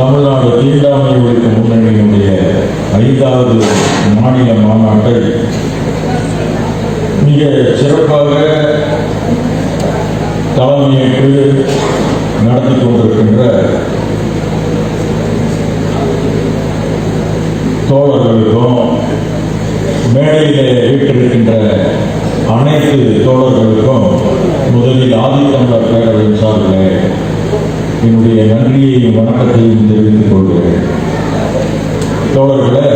தமிழ்நாடு தீண்டாமை ஒழிப்பு முன்னணியினுடைய ஐந்தாவது மாநில மாநாட்டை மிக சிறப்பாக தலைமையேற்று நடத்தி கொண்டிருக்கின்ற தோழர்களுக்கும் மேடையிலே வீட்டிருக்கின்ற அனைத்து தோழர்களுக்கும் முதலில் ஆதித்தமிழர் பேரவையின் சார்பில் என்னுடைய நன்றியையும் வணக்கத்தையும் தெரிவித்துக் கொள்கிறேன். தோழர்களே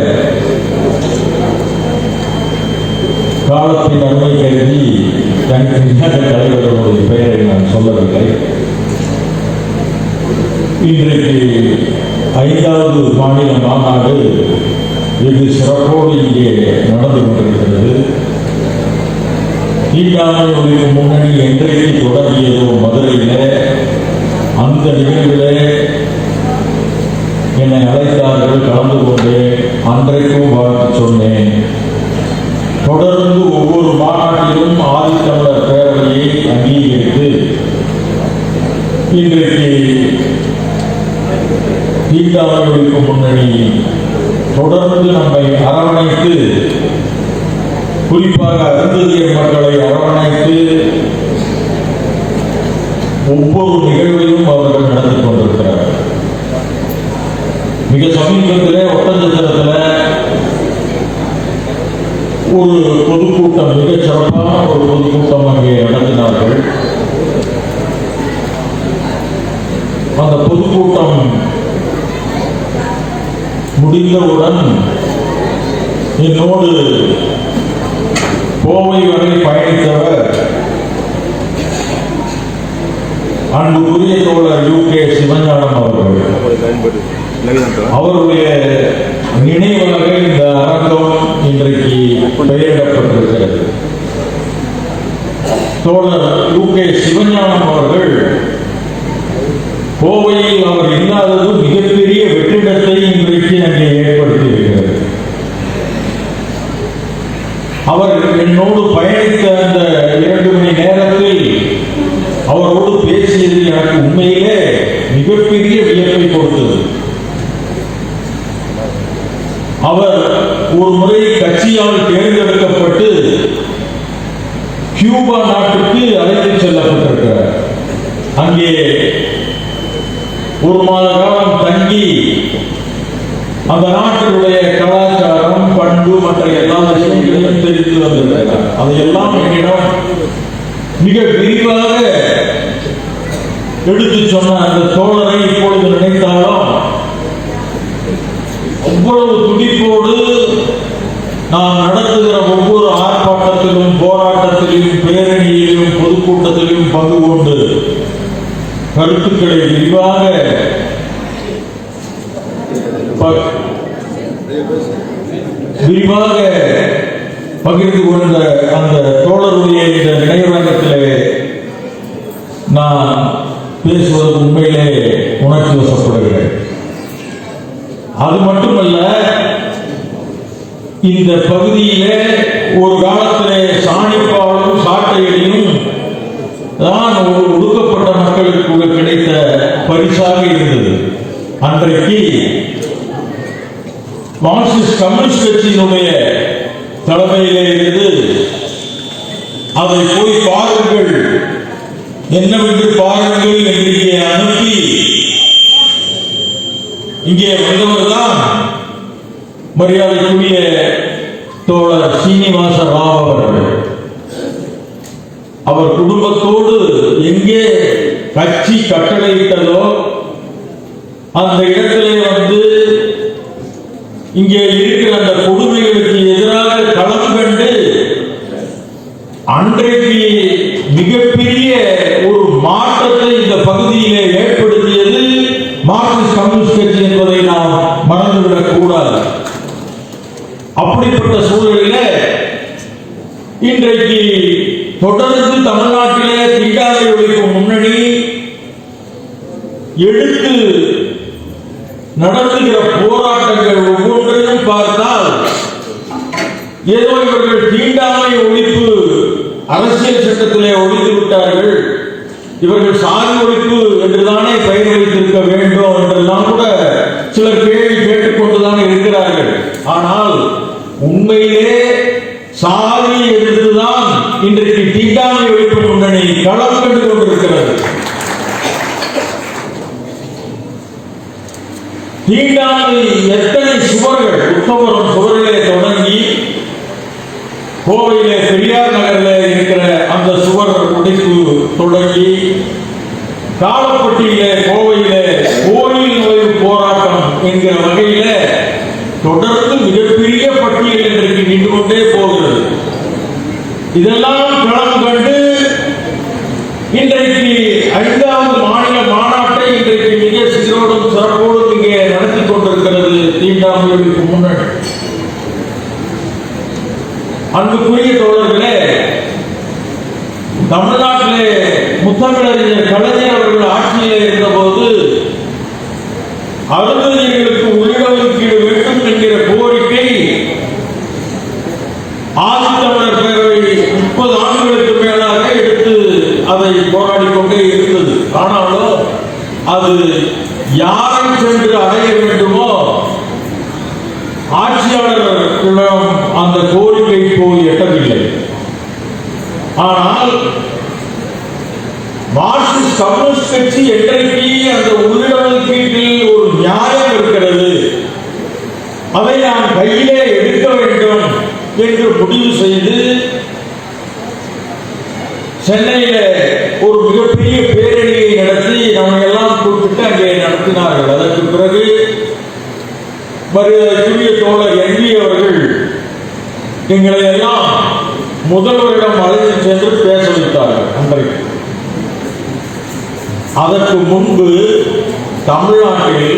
காலத்தின் அருமை கருதி தனித்தனியாக தலைவர்களுடைய பெயரை நான் சொல்லவில்லை. இன்றைக்கு ஐந்தாவது மாநில மாநாடு வெகு சிறப்போடு இங்கே நடந்து கொண்டிருக்கிறது. தீண்டாமை முன்னணி என்றைக்கு தொடங்கியதோ மதுரையில் அந்த நிகழ்விலே என்னை அழைத்தார்கள் கலந்து கொண்டேன் அன்றைக்கும் வாழ்த்து சொன்னேன். தொடர்ந்து ஒவ்வொரு மாநாட்டிலும் ஆதித்தமிழர் பேரவையை அங்கீகரித்து இன்றைக்கு தீண்டாமலுக்கு முன்னணி தொடர்ந்து நம்மை அரவணைத்து குறிப்பாக அருந்ததிய மக்களை அரவணைத்து ஒவ்வொரு நிகழ்வையும் அவர்கள் நடத்தி கொண்டிருக்கிறார்கள். மிக சமீபத்திலே ஒட்டஞ்சத்திரத்தில் ஒரு பொதுக்கூட்டம் மிக சிறப்பான ஒரு பொதுக்கூட்டம் அங்கே நடத்தினார்கள். அந்த பொதுக்கூட்டம் முடிந்தவுடன் என்னோடு கோவை வரை பயணித்தவர் அன்புக்குரிய தோழர் யூ கே சிவஞானம் அவர்கள். அவருடைய நினைவாக இந்த அரங்கம் இன்றைக்கு பெயரிடப்பட்டிருக்கிறது. தோழர் யூ கே சிவஞானம் அவர்கள் கோவையில் அவர் இல்லாதது மிகப்பெரிய வெற்றிடத்தை இன்றைக்கு அங்கே ஏற்படுத்தியிருக்கிறது. அவர் என்னோடு பயணித்த அந்த இரண்டு மணி நேரத்தில் அவரோடு பேசியது எனக்கு உண்மையிலே மிகப்பெரிய வியப்பை கொடுத்தது அவர் ஒரு முறை கட்சியால் தேர்ந்தெடுக்கப்பட்டு கியூபா நாட்டுக்கு அழைத்து செல்லப்பட்டிருக்கிறார் அங்கே ஒரு மாத காலம் தங்கி அந்த நாட்டினுடைய கலாச்சாரம் பண்பு மற்ற எல்லா விஷயங்களையும் தெரிந்து வந்திருக்கிறார் அதையெல்லாம் என்னிடம் மிக விரிவாக எடுத்து சொன்ன அந்த தோழரை இப்பொழுது நினைத்தாலும் அவ்வளவு துடிப்போடு நாம் நடத்துகிற ஒவ்வொரு ஆர்ப்பாட்டத்திலும் போராட்டத்திலும் பேரணியிலும் பொதுக்கூட்டத்திலும் பங்கு கொண்டு கருத்துக்களை விரிவாக விரிவாக பகிர்ந்து கொண்ட அந்த தோழருடைய இந்த நினைவரங்கத்திலே நான் பேசுவது உண்மையிலே உணர்ச்சி வசப்படுகிறேன் அது மட்டுமல்ல இந்த பகுதியிலே ஒரு காலத்திலே சாணிப்பாலும் சாட்டையடியும் தான் ஒரு ஒடுக்கப்பட்ட மக்களுக்கு கிடைத்த பரிசாக இருந்தது. அன்றைக்கு மார்க்சிஸ்ட் கம்யூனிஸ்ட் கட்சியினுடைய தலைமையிலே இருந்து அதை போய் பாருங்கள் என்னவென்று பாருங்கள் என்று இங்கே அனுப்பி. இங்கே வந்தவர் தான் மரியாதைக்குரிய தோழர் சீனிவாச ராவ் அவர்கள். அவர் குடும்பத்தோடு எங்கே கட்சி கட்டளையிட்டதோ அந்த இடத்திலே வந்து இங்கே எடுத்து நடத்துகிற போராட்டங்கள் ஒவ்வொன்றையும் பார்த்தால் ஏதோ இவர்கள் தீண்டாமை ஒழிப்பு அரசியல் சட்டத்திலே ஒழித்து விட்டார்கள். இவர்கள் சாதி ஒழிப்பு என்றுதானே பெயர் வைத்திருக்க வேண்டும் என்றெல்லாம் கூட சிலர் கேள்வி கேட்டுக்கொண்டுதான் இருக்கிறார்கள். ஆனால் உண்மையிலே சாதி எதிர்த்துதான் இன்றைக்கு தீண்டாமை ஒழிப்பு முன்னணி களம் கண்டு காலப்பட்டியிலே கோவையில கோயில் நுழைவு போராட்டம் என்கிற வகையில தொடர்ந்து மிகப்பெரிய பட்டியல் இன்றைக்கு நின்று கொண்டே போகிறது. இதெல்லாம் களம் கண்டு இன்றைக்கு ஐந்தாவது மாநில மாநாட்டை இன்றைக்கு மிக சிறோடும் சிறப்போடும் இங்கே நடத்தி கொண்டிருக்கிறது தீண்டாமலுக்கு முன்னாடி. அன்புக்குரிய தோழர்களே தமிழ்நாட்டிலே முத்தமிழறிஞர் கலைஞர் அவர்கள் ஆட்சியிலே இருந்தபோது அருந்ததியர்களுக்கு உள்ளிடஒதுக்கீடு வேண்டும் என்கிற கோரிக்கை ஆதித்தமிழர் பேரவை முப்பது ஆண்டுகளுக்கு மேலாக எடுத்து அதை போராடி கொண்டே இருந்தது. ஆனாலும் அது யாரை சென்று அடைய வேண்டுமோ ஆட்சியாளர் அந்த கோரிக்கை போய் எட்ட ஆனால் மார்க்சிஸ்ட் கம்யூனிஸ்ட் கட்சி என்றைக்கு அந்த உள்ளிடஒதுக்கீட்டில் ஒரு நியாயம் இருக்கிறது? அதை நாம் கையிலே எடுக்க வேண்டும் என்று முடிவு செய்து சென்னையில ஒரு மிகப்பெரிய பேரணியை நடத்தி நம்ம எல்லாம் கூப்பிட்டு அங்கே நடத்தினார்கள். அதற்கு பிறகு மரியாதைக்குரிய தோழர் என்வி அவர்கள் எங்களை எல்லாம் முதல்வரிடம் அழைத்து சென்று பேச வைத்தார்கள் அன்றைக்கு அதற்கு முன்பு தமிழ்நாட்டில்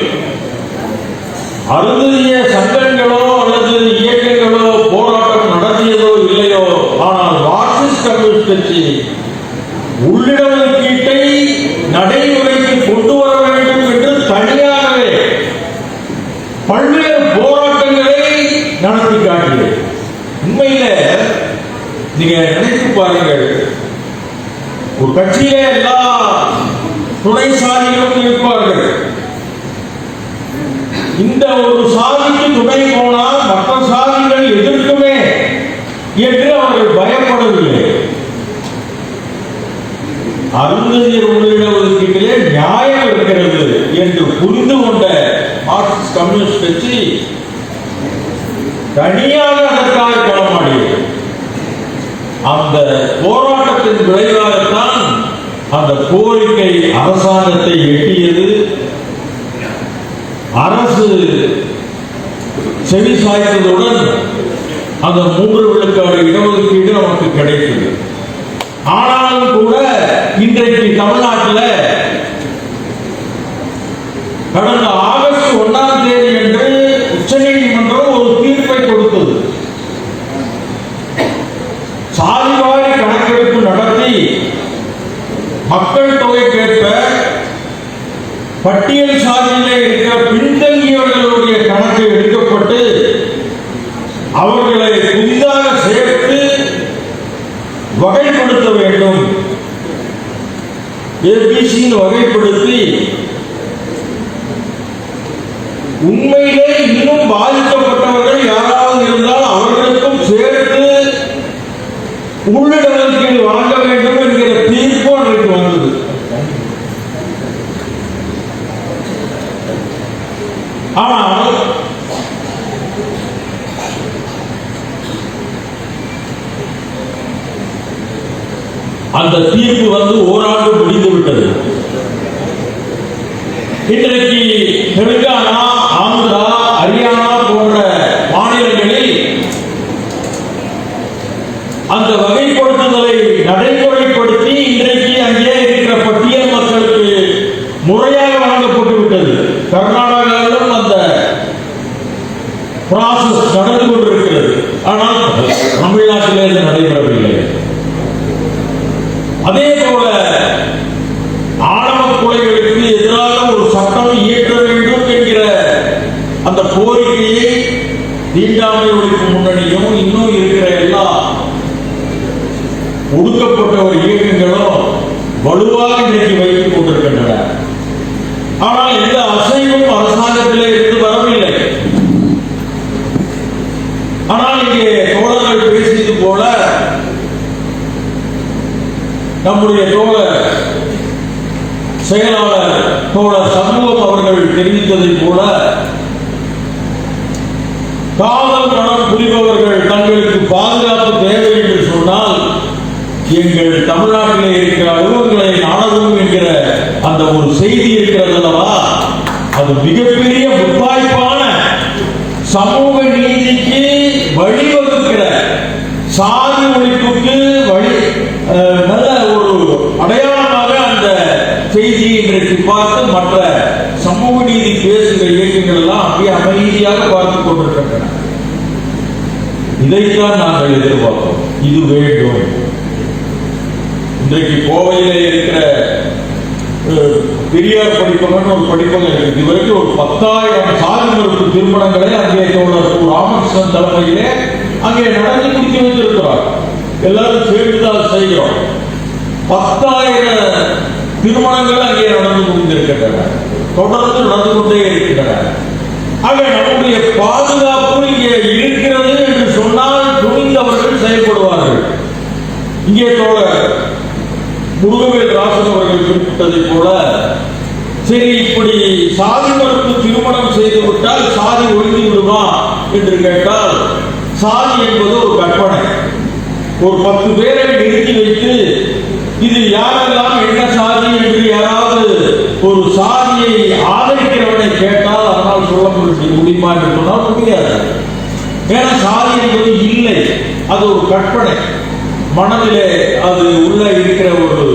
அருந்திய சங்கங்களோ அல்லது இயக்கங்களோ போராட்டம் நடத்தியதோ இல்லையோ ஆனால் மார்க்சிஸ்ட் கம்யூனிஸ்ட் கட்சி உள்ளிடஒதுக்கீட்டை நடைமுறைக்கு கொண்டு வர வேண்டும் என்று தனியாகவே பல்வேறு போராட்டங்களை நடத்தி காட்டியது உண்மையில நீங்க நினைத்து பாருங்கள் ஒரு கட்சியிலே எல்லா துணை சாதிகளும் இருப்பார்கள் இந்த ஒரு சாதிக்கு துணை போனால் மற்ற சாதிகள் எதிர்க்குமே என்று அவர்கள் பயப்படவில்லை அருந்ததியர் உள்ளிட ஒதுக்கீட்டிலே நியாயம் இருக்கிறது என்று புரிந்து கொண்ட மார்க்சிஸ்ட் கம்யூனிஸ்ட் கட்சி தனியாக அதற்காக களமாடியது. அந்த போராட்டத்தின் விளைவாகத்தான் அந்த கோரிக்கை அரசாங்கத்தை எட்டியது. அரசு செவி சாய்த்ததுடன் அந்த மூன்று விழுக்காடு இடஒதுக்கீடு நமக்கு கிடைத்தது. ஆனாலும் கூட இன்றைக்கு தமிழ்நாட்டில் கடந்த ஆகஸ்ட் ஒன்றாம் தேதி என்று உச்சநீதிமன்றம் ஒரு தீர்ப்பை கொடுத்தது. சாதிவாரி கணக்கெடுப்பு நடத்தி மக்கள் தொகைக்கேற்ப பட்டியல் சாதியிலே இருக்கிற பின்தங்கியவர்களுடைய கணக்கு எடுக்கப்பட்டு அவர்களை புதிதாக சேர்த்து வகைப்படுத்த வேண்டும். ஏபிசின்னு வகைப்படுத்தி உண்மையிலே இன்னும் பாதிக்கப்பட்டவர்கள் யாராவது இருந்தால் அவர்களுக்கும் சேர்த்து உள்ளிடஒதுக்கீடு வாங்க வேண்டும் என்கிற தீர்ப்பு அன்றைக்கு வந்தது. ஆனால் அந்த தீர்ப்பு வந்து ஓராண்டு முடிந்து விட்டது. இன்றைக்கு தெலுங்கானா ஆந்திரா ஹரியானா போன்ற மாநிலங்களில் அந்த வகைப்படுத்துதலை நடைமுறைப்படுத்தி இன்றைக்கு அங்கே இருக்கிற பட்டியல் மக்களுக்கு முறையாக வழங்கப்பட்டு விட்டது. தீண்டாமை ஒழிப்பு முன்னணியும் இன்னும் இருக்கிற எல்லா ஒடுக்கப்பட்ட ஒரு இயக்கங்களும் வலுவாக இன்றைக்கு வைத்துக் கொண்டிருக்கின்றன. ஆனால் எந்த அசைவும் அரசாங்கத்திலே இருந்து வரவில்லை. ஆனால் இங்கே தோழர்கள் பேசியது போல நம்முடைய தோழர் செயலாளர் தோழர் சமூகம் அவர்கள் தெரிவித்ததை போல காதல் மனம் புரிபவர்கள் தங்களுக்கு பாதுகாப்பு தேவை என்று சொன்னால் எங்கள் தமிழ்நாட்டிலே இருக்கிற அலுவலர்களை நாடகம் என்கிற அந்த ஒரு செய்தி இருக்கிறது அல்லவா? அது மிகப்பெரிய முத்தாய்ப்பான சமூக நீதிக்கு வழிவகுக்கிற சாதி ஒழிப்புக்கு வழி நல்ல ஒரு அடையாளம் செய்தி இன்றைக்கு பார்த்து மற்ற சமூக நீதி பேசுகிற இயக்கங்கள் எல்லாம் அப்படியே அமைதியாக பார்த்து கொண்டிருக்கின்றன. இதைத்தான் நாங்கள் எதிர்பார்க்கிறோம். இது வேண்டும். இன்றைக்கு கோவையில் இருக்கிற அஹ், பெரியார் படிப்பகம்னு ஒரு படிப்பகம் இருக்கு இதுவரைக்கும் ஒரு பத்தாயிரம் சாதி திருமணங்களை அங்கே தோழர் ராமகிருஷ்ணன் தலைமையிலே அங்கே நடந்து முடித்து வைத்திருக்கிறார். எல்லாரும் சேர்ந்துதான் செய்கிறோம். பத்தாயிரம் திருமணங்கள் அங்கே நடந்து கொண்டிருக்கின்றன. தொடர்ந்து நடந்து கொண்டே இருக்கின்றன. ஆக நம்முடைய பாதுகாப்பு இங்கே இருக்கிறது என்று சொன்னால் துணிந்தவர்கள் செயல்படுவார்கள். இங்கே தோழர் முருகவேல் ராசன் அவர்கள் குறிப்பிட்டதை போல சரி இப்படி சாதி மறுப்பு திருமணம் செய்து விட்டால் சாதி ஒழிந்து விடுமா என்று கேட்டால் சாதி என்பது ஒரு கற்பனை. ஒரு பத்து பேரை நிறுத்தி வைத்து இது யாரெல்லாம் என்ன சாதி என்று யாராவது ஒரு சாதியை ஆதரிக்கிறவனை கேட்டால் அதனால் சொல்ல முடியும். முடியுமா என்று சொன்னால் முடியாது. ஏன்னா சாதி என்பது இல்லை. அது ஒரு கற்பனை. மனதிலே அது உள்ள இருக்கிற ஒரு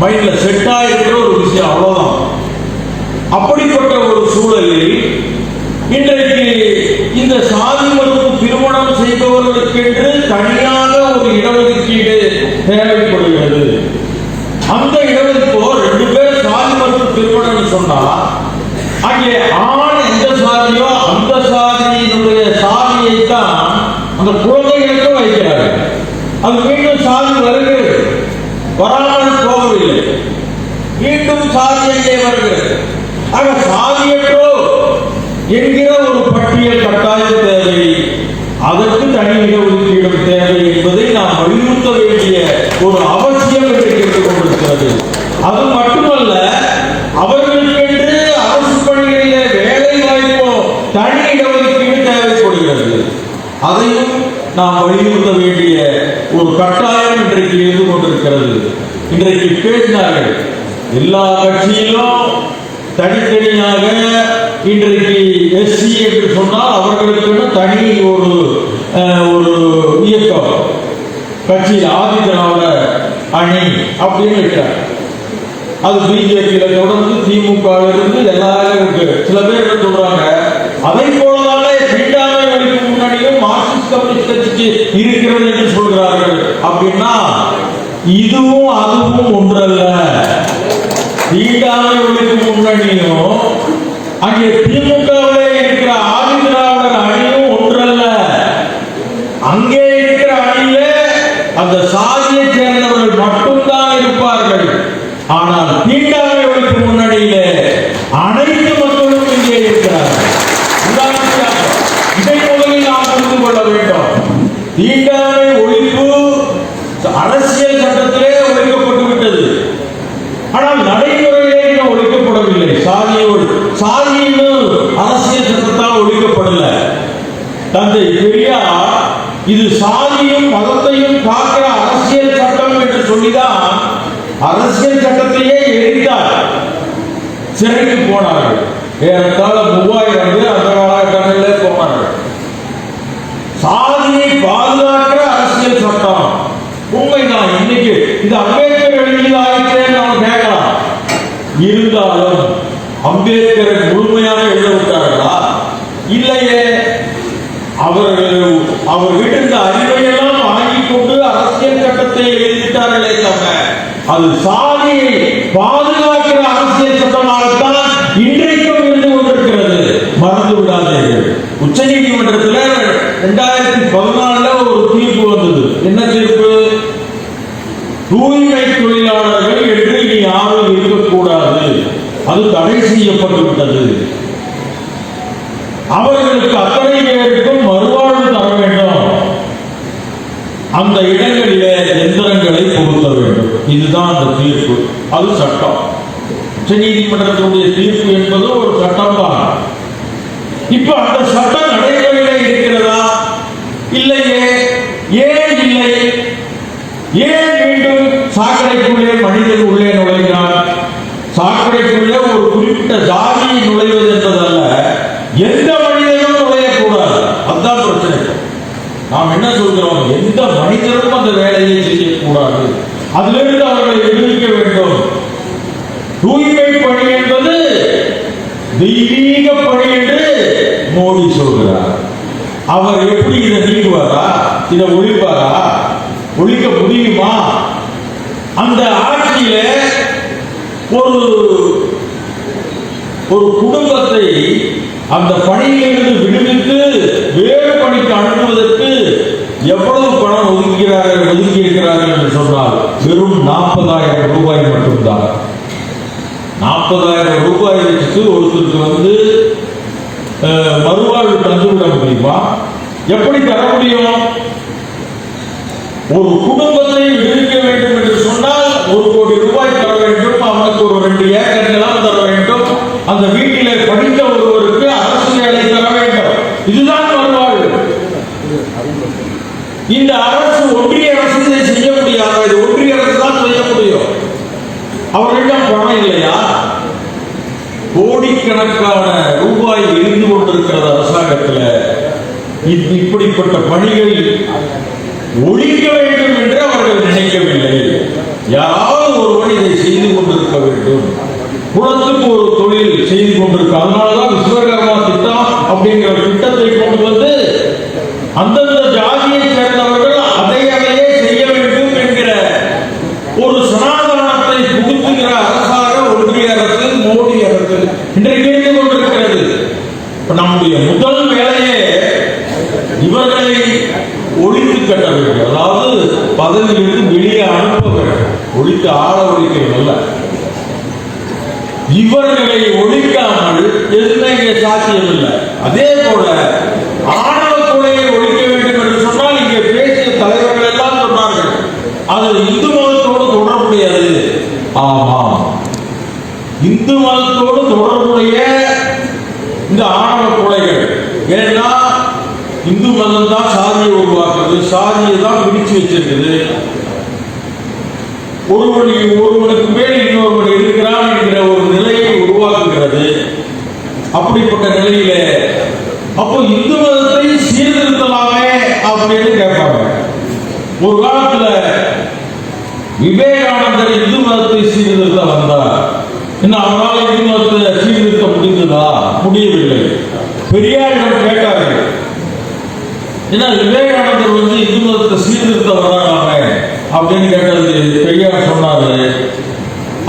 மைண்ட்ல செட் ஆகிருக்கிற ஒரு விஷயம் அவ்வளவுதான். அப்படிப்பட்ட ஒரு சூழலில் இன்றைக்கு இந்த சாதி மற்றும் திருமணம் செய்பவர்களுக்கென்று தனியாக ஒரு இடஒதுக்கீடு தேவைப்படுகிறது. அந்த இடஒதுக்கோ ரெண்டு பேர் சாதி மற்றும் திருமணம் சொன்னா அங்கே ஆண் எந்த சாதியோ அந்த சாதியினுடைய சாதியை தான் அந்த குழந்தைகளுக்கு வைக்கிறார்கள். அது மீண்டும் சாதி வருகிறது. வராமல் போகவில்லை. மீண்டும் சாதி வருகிறது. ஆக சாதியற்றோ என்கிற ஒரு பட்டியல் கட்டாய தேவை. அதற்கு தனி இடஒதுக்கீடும் தேவை என்பதை நாம் வலியுறுத்த வேண்டிய ஒரு அவசியம் இன்றைக்கு கொண்டிருக்கிறது. அது மட்டுமல்ல அவர்களுக்கென்று அரசு பணிகளிலே வேலை வாய்ப்போ தனி இடஒதுக்கீடு தேவைப்படுகிறது. அதையும் நாம் வலியுறுத்த வேண்டிய ஒரு கட்டாயம் இன்றைக்கு இருந்து கொண்டிருக்கிறது. இன்றைக்கு பேசினார்கள் எல்லா கட்சியிலும் தனித்தனியாக இன்றைக்கு எஸ்சி என்று சொன்னால் அவர்களுக்கு தனி ஒரு ஒரு இயக்கம். கட்சி ஆதி திராவிட அணி அப்படின்னு வைக்கிறாங்க அது பிஜேபியில தொடர்ந்து திமுக இருந்து எல்லாரும் இருக்கு சில பேர் என்ன சொல்றாங்க அதை போலதானே தீண்டாமை ஒழிப்பு முன்னணியும் மார்க்சிஸ்ட் கம்யூனிஸ்ட் கட்சிக்கு இருக்கிறது என்று சொல்கிறார்கள். அப்படின்னா இதுவும் அதுவும் ஒன்றல்ல. தீண்டாமை ஒழிப்பு முன்னணியும் அங்கே திமுக இருக்கிற ஆதி திராவிடர் அணியும் ஒன்றல்ல அங்கே இருக்கிற அணியிலே அந்த சாதியை சேர்ந்தவர்கள் மட்டும்தான் இருப்பார்கள் ஆனால் தீண்டாமை ஒழிப்பு முன்னணியிலே அனைத்து மக்களும் இங்கே இருக்கிறார்கள் உதாரணமாக, இதை முதலில் நாம் புரிந்து கொள்ள வேண்டும் தீண்டாமை ஒழிப்பு அரசியல் சட்டத்திலே ஒழிக்கப்பட்டு விட்டது ஆனால் நடைமுறையிலே இன்னும் ஒழிக்கப்படவில்லை சாதியோடு சாதி இன்னும் அரசியல் சட்டத்தால் ஒழிக்கப்படல தந்தை பெரியார் இது சாதியும் மதத்தையும் காக்கிற அரசியல் சட்டம் என்று சொல்லிதான் அரசியல் சட்டத்தையே எரித்தார் சிறைக்கு போனார்கள். ஏறத்தாழ மூவாயிரம் பேர் அந்த காலகட்டங்களில் போனார்கள். சாதியை பாதுகாக்கிற அரசியல் சட்டம். உண்மைதான் இன்னைக்கு இது அம்பேத்கர் எழுதியது ஆயிடுச்சேன்னு நம்ம கேட்கலாம். இருந்தாலும் அம்பேத்கரை முழுமையாக எழுத விட்டார்களா? இல்லையே. அவர்கள் அவர் விட்டிருந்த அறிவையெல்லாம் வாங்கி கொண்டு அரசியல் சட்டத்தை எழுதிட்டார்களே தவிர அது சாதியை பாதுகாக்கிற அரசியல் சட்டமாகத்தான் இன்றைக்கும் இருந்து கொண்டிருக்கிறது. மறந்து விடாதீர்கள். உச்ச நீதிமன்றத்தில் ரெண்டாயிரத்தி பதினாலுல ஒரு தீர்ப்பு வந்தது என்ன தீர்ப்பு தூய்மை தொழிலாளர்கள் என்று இனி யாரும் இருக்கக்கூடாது அது தடை செய்யப்பட்டு விட்டது அவர்களுக்கு அத்தனை பேருக்கும் மறுவாழ்வு தர வேண்டும் அந்த இடங்களிலே எந்திரங்களை பொருத்த வேண்டும் இதுதான் அந்த தீர்ப்பு அது சட்டம் உச்ச நீதிமன்றத்தினுடைய தீர்ப்பு என்பது ஒரு சட்டம் தான் இப்ப அந்த சட்டம் நடைமுறையில இருக்கிறதா? இல்லையே. ஏன் இல்லை? ஏன் மீண்டும் சாக்கடைக்குள்ளே மனிதன் உள்ளே நுழைகிறான் சாக்கடைக்குள்ளே ஒரு குறிப்பிட்ட ஜாதி நுழைவது என்பதல்ல. எந்த மனிதனும் நுழையக்கூடாது. அதுதான் பிரச்சனை. நாம் என்ன சொல்கிறோம்? எந்த மனிதரும் அந்த வேலையை செய்யக்கூடாது. அதிலிருந்து அவர்களை விடுவிக்க வேண்டும். மோடி சொல்கிறார். அவர் எப்படி இதை நீங்குவாரா இதை ஒழிப்பாரா? ஒழிக்க முடியுமா? அந்த ஆட்சியில ஒரு ஒரு குடும்பத்தை அந்த பணியிலிருந்து விடுவித்து வேறு பணிக்கு அனுப்புவதற்கு எவ்வளவு பணம் ஒதுக்கிறார்கள் ஒதுக்கி இருக்கிறார்கள் என்று சொன்னால் வெறும் நாற்பதாயிரம் ரூபாய் மட்டும்தான். நாற்பதாயிரம் ரூபாய் வச்சுட்டு ஒருத்தருக்கு வந்து மறுவாழ்வு தந்துவிட முடியுமா எப்படி தர முடியும்? ஒரு குடும்பத்தை விடுவிக்க வேண்டும் என்று சொன்னால் ஒரு கோடி ரூபாய் தர வேண்டும். அவனுக்கு ஒரு ரெண்டு ஏக்கர் நிலம் தர வேண்டும். அந்த வீட்டிலே படித்த ஒருவருக்கு அரசு வேலை தர வேண்டும். இதுதான் மறுவாழ்வு இந்த அரசு ஒன்றிய அரசு இதை செய்ய முடியாது இது ஒன்றிய அரசு தான் செய்ய முடியும் அவர்களிடம் பணம் இல்லையா கோடிக்கணக்கான ரூபாய் எரிந்து கொண்டிருக்கிறது அரசாங்கத்தில். இப்படிப்பட்ட பணிகள் ஒழிக்க வேண்டும் என்று அவர்கள் நினைக்கவில்லை. யாராவது ஒருவன் இதை செய்து கொண்டிருக்க வேண்டும். குளத்துக்கு ஒரு தொழில் செய்து கொண்டிருக்க அதனாலதான் விஸ்வகர்மா திட்டம் அப்படிங்கிற திட்டத்தை கொண்டு வந்து அந்தந்த ஜாதியை சேர்ந்தவர்கள் அதை அதையே செய்ய வேண்டும் என்கிற ஒரு சனாதனத்தை புகுத்துகிறார் அரசாக ஒன்றிய அரசு மோடி அரசு இன்றைக்கு கொண்டிருக்கிறது இப்ப நம்முடைய முதல் வேலையே இவர்களை ஒழித்து கட்ட வேண்டும். அதாவது பதவியிலிருந்து வெளியே அனுப்ப வேண்டும். ஒழித்து ஆள ஒழிக்கிறது அல்ல. இவர்களை ஒழிக்காமல் எதுவுமே இங்கே சாத்தியம் இல்லை அதே போல ஆணவ கொலையை ஒழிக்க வேண்டும் என்று சொன்னால் இங்கே பேசிய தலைவர்கள் எல்லாம் சொன்னார்கள். அது இந்து மதத்தோடு தொடர்புடையது. ஆமாம். இந்து மதத்தோடு தொடர்புடைய இந்த ஆணவ கொலைகள். ஏன்னா இந்து மதம் தான் சாதியை உருவாக்குறது சாதியை தான் பிடிச்சு வச்சிருக்குது. ஒருவனுக்கு ஒருவனுக்கு மேல் இன்னொருவன் இருக்கிறான் என்கிற ஒரு நிலையை உருவாக்குகிறது. அப்படிப்பட்ட நிலையில அப்போ இந்து மதத்தை சீர்திருத்தலாமே அப்படின்னு கேட்பாங்க ஒரு காலத்துல விவேகானந்தர் இந்து மதத்தை சீர்திருத்த வந்தார் என்ன அவரால் இந்து மதத்தை சீர்திருத்த முடிந்ததா முடியவில்லை பெரியாரிடம் கேட்டார்கள் ஏன்னா விவேகானந்தர் வந்து இந்து மதத்தை சீர்திருத்த வர்றாங்க அப்படின்னு கேட்டது பெரியார் சொன்னாரு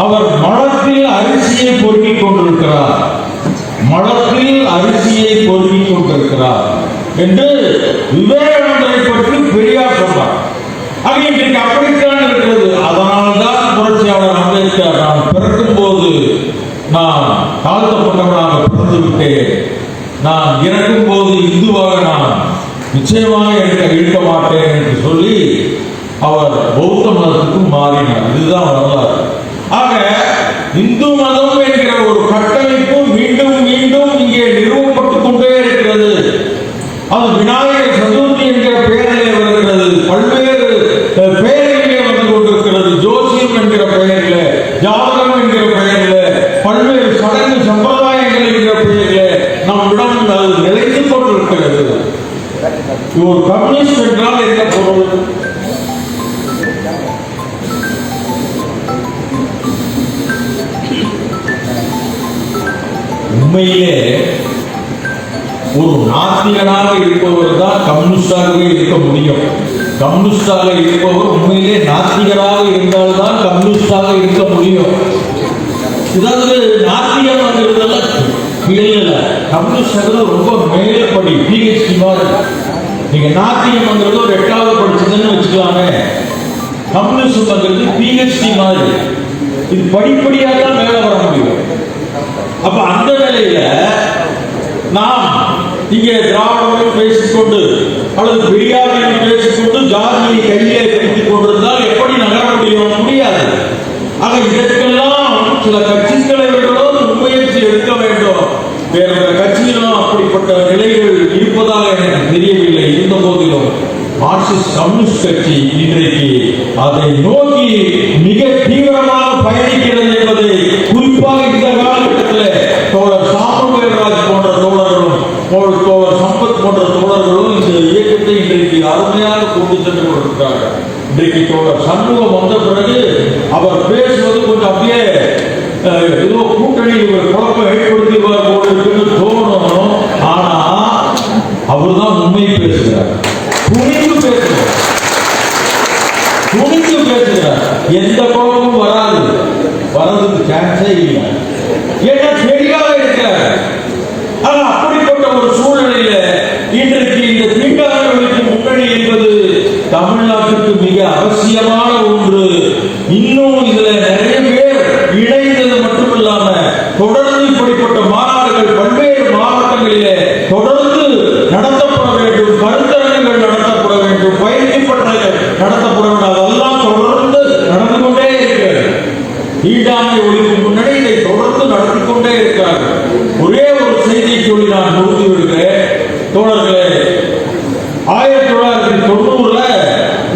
அவர் மலத்தில் அரிசியை பொறுக்கிக் கொண்டிருக்கிறார். மலத்தில் அரிசியை பொறுக்கிக் கொண்டிருக்கிறார் என்று விவேகானந்தரை பற்றி பெரியார் சொன்னார். அது இன்றைக்கு அப்படித்தான் இருக்கிறது. அதனால்தான் புரட்சியாளர் அம்பேத்கர் நான் பிறக்கும் போது நான் தாழ்த்தப்பட்டவனாக பிறந்து விட்டேன். நான் இறக்கும் போது இந்துவாக நான் நிச்சயமாக எடுக்க இருக்க மாட்டேன் என்று சொல்லி அவர் பௌத்த மதத்துக்கும் மாறினார். இதுதான் வரலாறு. ஆக இந்து மதம் என்கிற ஒரு கட்டமைப்பு உண்மையிலே ஒரு நாத்திகனாக இருப்பவர் தான் கம்யூனிஸ்டாகவே இருக்க முடியும். கம்யூனிஸ்டாக இருப்பவர் உண்மையிலே நாத்திகராக இருந்தால்தான் கம்யூனிஸ்டாக இருக்க முடியும். இதாவது நாத்திகம்ங்கிறதெல்லாம் இல்லை கம்யூனிஸ்டாக ரொம்ப மேலப்படி பிஹெச்டி மாதிரி. நீங்க நாத்திகம்ங்கிறது ஒரு எட்டாவது படிச்சதுன்னு வச்சுக்கலாமே. கம்யூனிஸ்ட்ங்கிறது பிஹெச்டி மாதிரி. இது படிப்படியாக தான் மேலே வர முடியும். அப்ப அந்த நிலையில நாம் இங்கே திராவிடம் பேசிக்கொண்டு அல்லது பெரியாரையும் பேசிக்கொண்டு ஜாதியை கையிலே பிடித்துக் கொண்டிருந்தால் எப்படி நகர முடியும் முடியாது. ஆக இதற்கெல்லாம் சில கட்சிகளை விடவும் முயற்சி எடுக்க வேண்டும். வேற கட்சியிலும் அப்படிப்பட்ட நிலைகள் இருப்பதாக எனக்கு தெரியவில்லை. இருந்த போதிலும் மார்க்சிஸ்ட் கம்யூனிஸ்ட் கட்சி இன்றைக்கு அதை நோக்கி மிக தீவிரமாக பயணிக்கிறது என்பதை குறிப்பாக இந்த காலகட்டத்தில் தோழர் சாமுவேல்ராஜ் போன்ற தோழர்களும் தோழர் தோழர் சம்பத் போன்ற தோழர்களும் இந்த இயக்கத்தை இன்றைக்கு அருமையாக கொண்டு சென்று கொண்டிருக்கிறார்கள். இன்றைக்கு தோழர் சண்முகம் வந்த பிறகு அவர் பேசுவது கொஞ்சம் அப்படியே ஏதோ கூட்டணியில் ஒரு குழப்பம் ஏற்படுத்திடுவார் போல இருக்குன்னு தோணும். ஆனா அவர்தான் உண்மை பேசுகிறார். துணிந்து பேசுகிறார். துணிந்து பேசுகிறார். எந்த குழப்பமும் வராது. வரதுக்கு சான்ஸே இல்லை. ஏன்னா தெளிவாக இருக்கிறார் ஆனா அப்படிப்பட்ட ஒரு சூழ்நிலையில இன்றைக்கு இந்த தீண்டாமைகளுக்கு முன்னணி என்பது தமிழ்நாடு மிக அவசியமான ஒன்று இன்னும் இதுல நிறைய பேர் இணைந்தது மட்டுமில்லாம தொடர்ந்து இப்படிப்பட்ட மாநாடுகள் பல்வேறு மாவட்டங்களிலே தொடர்ந்து நடத்தப்பட வேண்டும் கருத்தரங்குகள் நடத்தப்பட வேண்டும் பயிற்சி பட்டறைகள் நடத்தப்பட வேண்டும் அதெல்லாம் தொடர்ந்து நடந்து கொண்டே இருக்கிறது ஈடாமை ஒழிப்பு முன்னணி இதை தொடர்ந்து நடத்தி கொண்டே இருக்கிறார்கள் ஒரே ஒரு செய்தியை சொல்லி நான் முடித்து விடுகிறேன் தோழர்களே ஆயிரத்தி தொள்ளாயிரத்தி தொண்ணூறுல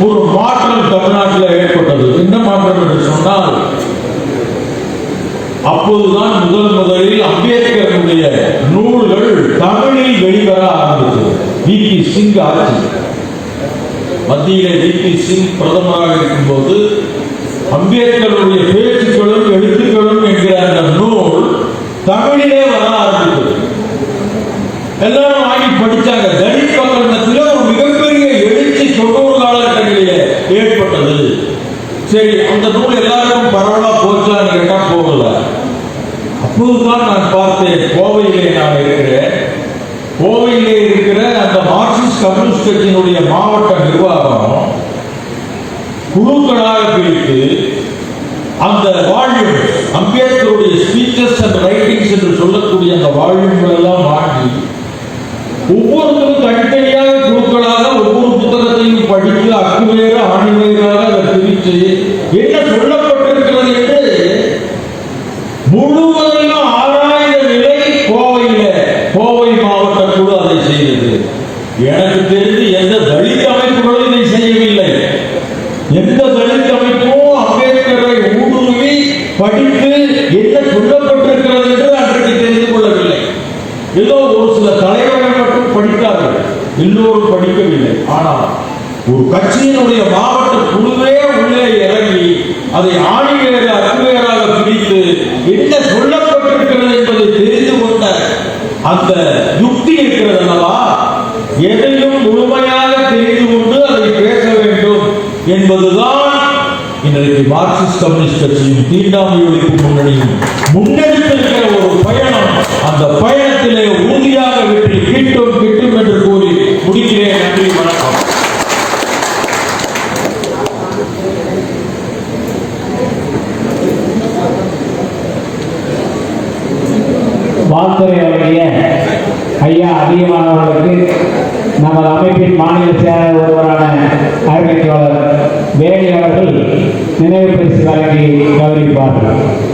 ஒரு மாற்றம் தமிழ்நாட்டில் ஏற்பட்டது என்ன மாற்றம் என்று சொன்னால் அப்போதுதான் முதல் முதலில் அம்பேத்கருடைய நூல்கள் தமிழில் வெளிவர ஆரம்பித்தது வி பி சிங் ஆட்சி மத்தியிலே வி சிங் பிரதமராக இருக்கும்போது அம்பேத்கருடைய பேச்சுக்களும் எழுத்துக்களும் என்கிற அந்த நூல் தமிழிலே வர ஆரம்பித்தது. எல்லாரும் வாங்கி படித்தாங்க. தலித் பக்கத்தில் ஒரு மிகப்பெரிய எழுச்சி தொண்ணூறு காலகட்டங்களிலே ஏற்பட்டது. சரி அந்த நூல் எல்லாருக்கும் பரவலா போச்சான்னு கேட்டால் போகல. அப்போதுதான் நான் பார்த்தேன் கோவையிலே நான் இருக்கிறேன். கோவையிலே இருக்கிற அந்த மார்க்சிஸ்ட் கம்யூனிஸ்ட் கட்சியினுடைய மாவட்ட நிர்வாகம் குழுக்களாக பிரித்து அந்த வால்யூம் அம்பேத்கருடைய ஸ்பீச்சஸ் அண்ட் ரைட்டிங்ஸ் என்று சொல்லக்கூடிய அந்த வால்யூம்கள் எல்லாம் மாற்றி ஒவ்வொருத்தரும் தனித்தனியாக குழுக்களாக ஒவ்வொரு புத்தகத்தையும் படித்து அக்குவேறு ஆணிவேராக அதை பிரித்து என்ன சொல்லப்பட்டிருக்கிறது என்று முழுவதையும் ஆராய்ந்த நிலை கோவையில கோவை மாவட்ட குழு அதை செய்தது எனக்கு தெரிந்து எந்த தலித் அமைப்புகளும் இதை செய்யவில்லை எந்த தலித் அமைப்பும் அம்பேத்கரை ஊடுருவி படித்து என்ன சொல்லப்பட்டிருக்கிறது என்று அன்றைக்கு தெரிந்து கொள்ளவில்லை ஏதோ ஒரு சில தலைவர்கள் மட்டும் படித்தார்கள் எல்லோரும் படிக்கவில்லை ஆனால் ஒரு கட்சியினுடைய மாவட்ட குழுவே உள்ளே இறங்கி அதை ஆணிவேறு அக்குவேராக பிரித்து என்ன சொல்லப்பட்டிருக்கிறது என்பதை தெரிந்து கொண்ட அந்த யுக்தி இருக்கிறது அல்லவா எதையும் முழுமையாக தெரிந்து கொண்டு அதை பேச வேண்டும் என்பதுதான் இன்றைக்கு மார்க்சிஸ்ட் கம்யூனிஸ்ட் கட்சியும் தீண்டாமை ஒழிப்பு முன்னணியும் முன்னெடுத்திருக்கிற ஒரு பயணம் அந்த பயணத்திலே உறுதியாக வெற்றி கிட்டும் கிட்டும் என்று கூறி முடிக்கிறேன். நன்றி வணக்கம். வாழ்த்துறை வழங்கிய ஐயா அதிகமானவர்களுக்கு நமது அமைப்பின் மாநில செயலாளர் ஒருவரான அறிவிக்கையாளர் வேணி அவர்கள் நினைவு பரிசு வழங்கி கௌரவிப்பார்கள்.